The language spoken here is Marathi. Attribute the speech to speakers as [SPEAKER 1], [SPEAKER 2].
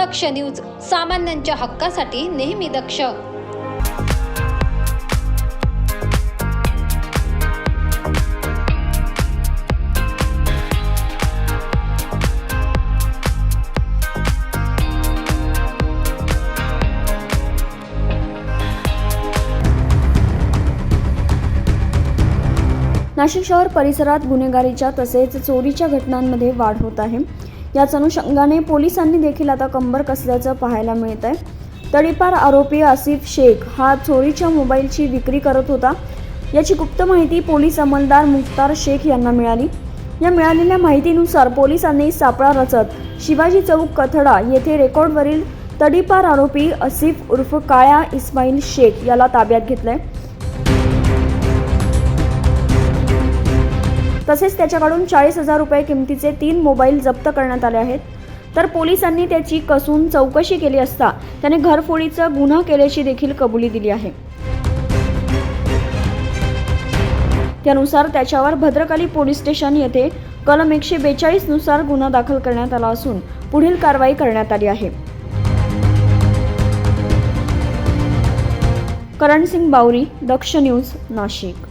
[SPEAKER 1] दक्ष न्यूज सामान्यांच्या हक्कासाठी नेहमी दक्ष.
[SPEAKER 2] नाशिक शहर परिसरात गुन्हेगारीच्या तसेच चोरीच्या घटनांमध्ये वाढ होत आहे. याच अनुषंगाने पोलिसांनी देखील आता कंबर कसल्याचं पाहायला मिळत आहे तडीपार आरोपी आसिफ शेख हा चोरीच्या मोबाईलची विक्री करत होता. याची गुप्त माहिती पोलीस अंमलदार मुख्तार शेख यांना मिळाली. या मिळालेल्या माहितीनुसार पोलिसांनी सापळा रचत शिवाजी चौक कथडा येथे रेकॉर्डवरील तडीपार आरोपी असिफ उर्फ काळ्या इस्माईल शेख याला ताब्यात घेतलंय. तसेच त्याच्याकडून चाळीस हजार रुपये किमतीचे तीन मोबाईल जप्त करण्यात आले आहेत. तर पोलिसांनी त्याची कसून चौकशी केली असता त्याने घरफोडीचा गुन्हा केल्याची देखील कबुली दिली आहे. त्यानुसार त्याच्यावर भद्रकाली पोलीस स्टेशन येथे कलम एकशे बेचाळीसनुसार गुन्हा दाखल करण्यात आला असून पुढील कारवाई करण्यात आली आहे. करणसिंग बावरी दक्ष न्यूज नाशिक.